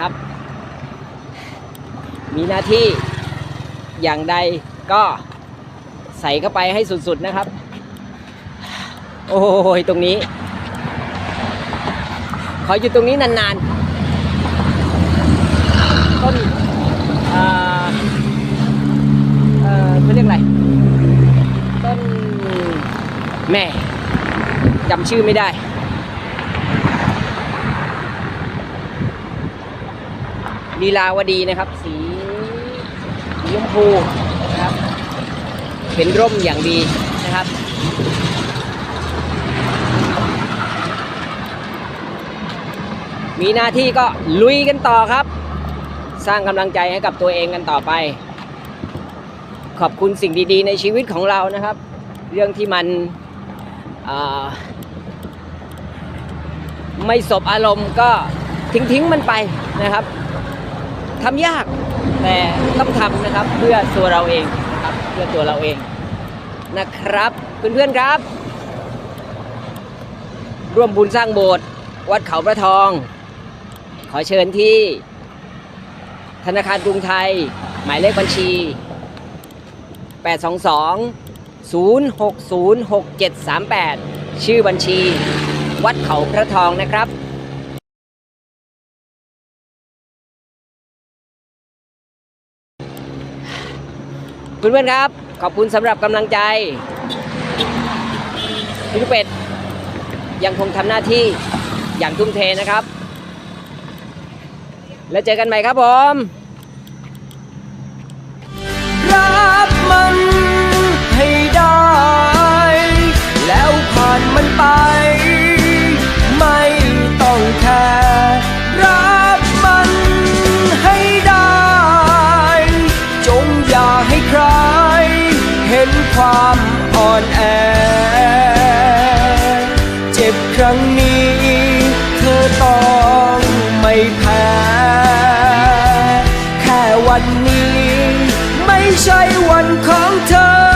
นะครับ มีหน้าที่อย่างใดก็ใส่เข้าไปให้สุดๆนะครับ โอ้ยตรงนี้ ขออยู่ตรงนี้นานๆต้นเอ่อเอ่อเขาเรียกอะไร ต้นแม่จำชื่อไม่ได้ ลีลาวดีนะครับ สีสีชมพูนะครับ เป็นร่มอย่างดีนะครับมีหน้าที่ก็ลุยกันต่อครับ สร้างกำลังใจให้กับตัวเองกันต่อไป ขอบคุณสิ่งดีๆ ในชีวิตของเรานะครับ เรื่องที่มันไม่สบอารมณ์ก็ทิ้งๆมันไปนะครับ ทำยากแต่ต้องทำนะครับเพื่อตัวเราเองนะครับเพื่อตัวเราเองนะครับเพื่อนๆครับ ร่วมบุญสร้างโบสถ์วัดเขาพระทอง ขอเชิญที่ ธนาคารกรุงไทย หมายเลขบัญชี 822 0606738 ชื่อบัญชี วัดเขาพระทองนะครับ เพื่อนๆครับ ขอบคุณสำหรับกำลังใจพี่ลูกเป็ดยังคงทำหน้าที่อย่างทุ่มเทนะครับ แล้วเจอกันใหม่ครับผม ความอ่อนแอ เจ็บครั้งนี้ เธอต้องไม่แพ้ แค่วันนี้ ไม่ใช่วันของเธอ